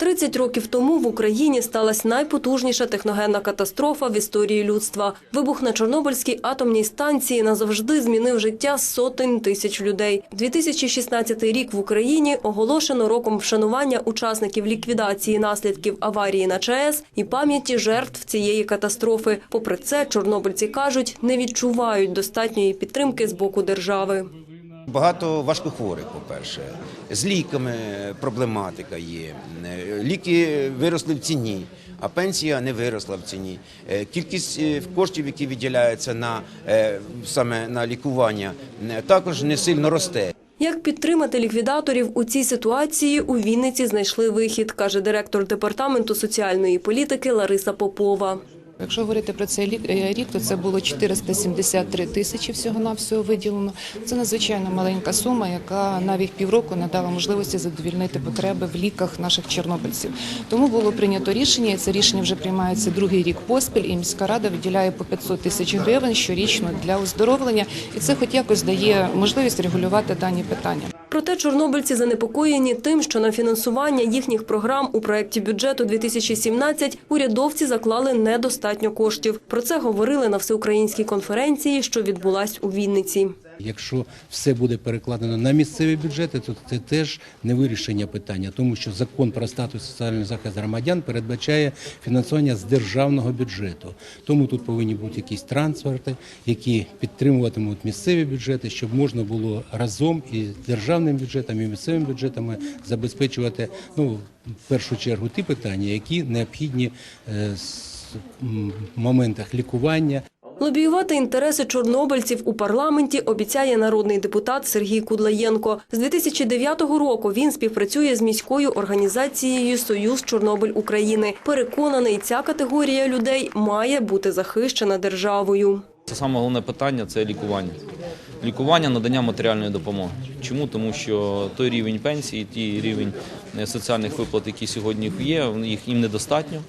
30 років тому в Україні сталася найпотужніша техногенна катастрофа в історії людства. Вибух на Чорнобильській атомній станції назавжди змінив життя сотень тисяч людей. 2016 рік в Україні оголошено роком вшанування учасників ліквідації наслідків аварії на ЧАЕС і пам'яті жертв цієї катастрофи. Попри це, чорнобильці кажуть, не відчувають достатньої підтримки з боку держави. Багато важкохворих, по-перше, з ліками проблематика є. Ліки виросли в ціні, а пенсія не виросла в ціні. Е, Кількість е, коштів, які виділяються на е, саме на лікування, також не сильно росте. Як підтримати ліквідаторів у цій ситуації, у Вінниці знайшли вихід, каже директор департаменту соціальної політики Лариса Попова. Якщо говорити про цей е, рік, то це було 473 тисячі всього навсього виділено. Це надзвичайно маленька сума, яка навіть півроку не дала можливості задовільнити потреби в ліках наших чорнобильців. Тому було прийнято рішення, і це рішення вже приймається другий рік поспіль. І міська рада виділяє по 500 тисяч гривень щорічно для оздоровлення, і це хоч якось дає можливість регулювати дані питання. Проте чорнобильці занепокоєні тим, що на фінансування їхніх програм у проєкті бюджету 2017 урядовці заклали недостатньо коштів. Про це говорили на всеукраїнській конференції, що відбулась у Вінниці. Якщо все буде перекладено на місцеві бюджети, то це теж не вирішення питання, тому що закон про статус соціальний захист громадян передбачає фінансування з державного бюджету. Тому тут повинні бути якісь трансферти, які підтримуватимуть місцеві бюджети, щоб можна було разом із державним бюджетом і місцевими бюджетами забезпечувати ну в першу чергу ті питання, які необхідні е, в моментах лікування. Лобіювати інтереси чорнобильців у парламенті обіцяє народний депутат Сергій Кудлаєнко. З 2009 року він співпрацює з міською організацією Союз Чорнобиль України. Переконаний, ця категорія людей має бути захищена державою. Це саме головне питання це лікування. Лікування, надання матеріальної допомоги. Чому? Тому що той рівень пенсії, той рівень е, соціальних виплат, які сьогодні є, їх їм недостатньо.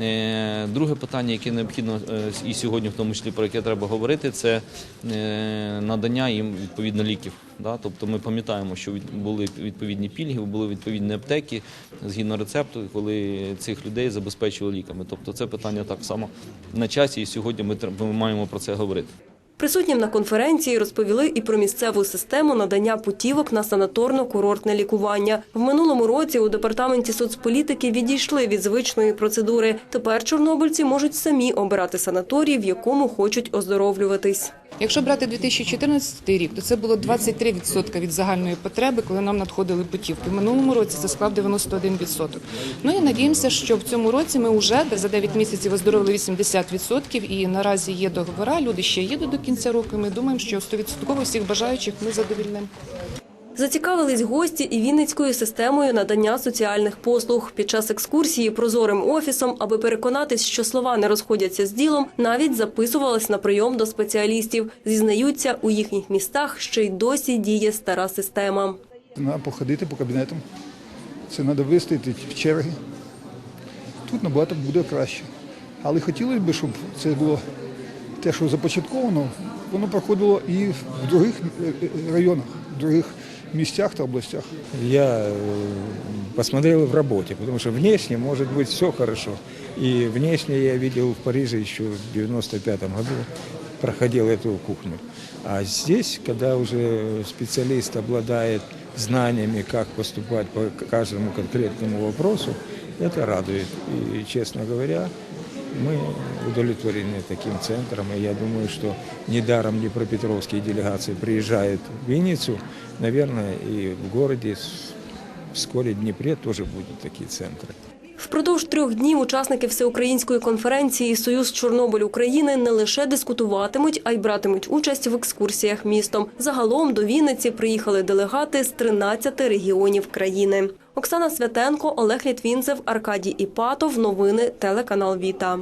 Е, Друге питання, яке необхідно е, і сьогодні, в тому числі про яке треба говорити, це е, надання їм відповідно ліків. Тобто ми пам'ятаємо, що були відповідні пільги, були відповідні аптеки згідно рецепту, коли цих людей забезпечували ліками. Тобто це питання так само на часі, і сьогодні ми маємо про це говорити. Присутнім на конференції розповіли і про місцеву систему надання путівок на санаторно-курортне лікування. В минулому році у департаменті соцполітики відійшли від звичної процедури. Тепер чорнобильці можуть самі обирати санаторій, в якому хочуть оздоровлюватись. Якщо брати 2014 рік, то це було 23% від загальної потреби, коли нам надходили путівки. В минулому році це склав 91%. Ну і надіємося, що в цьому році ми вже за 9 місяців оздоровили 80% і наразі є договора. Люди ще їдуть до кінця року. Ми думаємо, що 100% всіх бажаючих ми задовільнимо. Зацікавились гості і Вінницькою системою надання соціальних послуг. Під час екскурсії прозорим офісом, аби переконатись, що слова не розходяться з ділом, навіть записувались на прийом до спеціалістів. Зізнаються, у їхніх містах ще й досі діє стара система. Треба походити по кабінетам. Це треба вистояти в черги. Тут набагато буде краще. Але хотілося б, щоб це було те, що започатковано, воно проходило і в других е, е, районах, в других місцях та областях. Я э, посмотрел в работе, потому что внешне может быть все хорошо. И внешне я видел в Париже еще в 95 году, проходил эту кухню. А здесь, когда уже специалист обладает знаниями, как поступать по каждому конкретному вопросу, это радует. И, честно говоря, мы удовлетворены таким центром. И я думаю, что недаром Днепропетровские делегации приезжают в Винницу. Наверное, и в городе с- вскоре в Днепре тоже будут такие центры. Впродовж трьох днів учасники всеукраїнської конференції Союз Чорнобиль України не лише дискутуватимуть, а й братимуть участь в екскурсіях містом. Загалом до Вінниці приїхали делегати з 13 регіонів країни. Оксана Святенко, Олег Літвінцев, Аркадій Іпатов. Новини телеканал Віта.